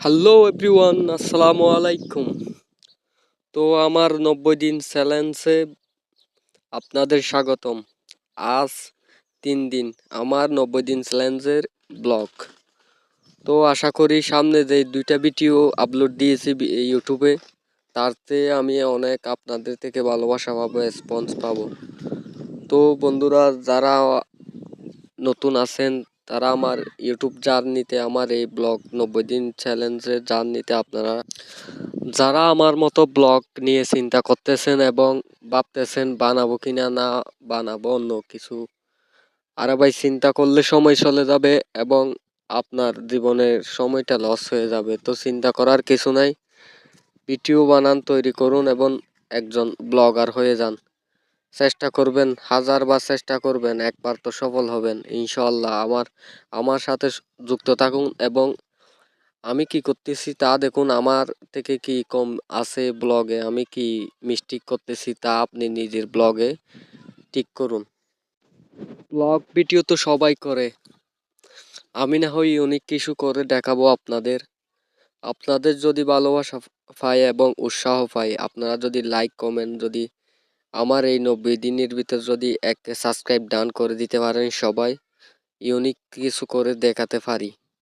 Hello everyone আসসালামু আলাইকুম তো আমার নব্বই দিন চ্যালেঞ্জে আপনাদের স্বাগতম। আজ তিন দিন আমার নব্বই দিন চ্যালেঞ্জের ব্লগ। তো আশা করি সামনে যে দুইটা ভিডিও আপলোড দিয়েছি ইউটিউবে তাতে আমি অনেক আপনাদের থেকে ভালোবাসা পাবো রেসপন্স পাবো। তো বন্ধুরা, যারা নতুন আছেন তারা আমার ইউটিউব জার্নিতে, আমার এই ব্লগ নব্বই দিন চ্যালেঞ্জের জার্নিতে আপনারা, যারা আমার মতো ব্লগ নিয়ে চিন্তা করতেছেন এবং ভাবতেছেন বানাবো কিনা না বানাবো অন্য কিছু, আরে ভাই চিন্তা করলে সময় চলে যাবে এবং আপনার জীবনের সময়টা লস হয়ে যাবে। তো চিন্তা করার কিছু নাই, ভিডিও বানান, তৈরি করুন এবং একজন ব্লগার হয়ে যান। চেষ্টা করবেন, হাজার বার চেষ্টা করবেন, একবার তো সফল হবেন ইনশাল্লাহ আমার আমার সাথে যুক্ত থাকুন এবং আমি কি করতেছি তা দেখুন, আমার থেকে কি কম আছে ব্লগে, আমি কি মিস্টেক করতেছি তা আপনি নিজের ব্লগে ঠিক করুন। ব্লগ ভিডিও তো সবাই করে। আমি না হয় অনেক কিছু করে দেখাবো আপনাদের। আপনাদের যদি ভালোবাসা পাই এবং উৎসাহ পাই আপনারা যদি লাইক কমেন্ট যদি আমার এই নব্বই দিনের ভিতর যদি এক সাবস্ক্রাইব ডান করে দিতে পারেন সবাই ইউনিক কিছু করে দেখাতে পারি।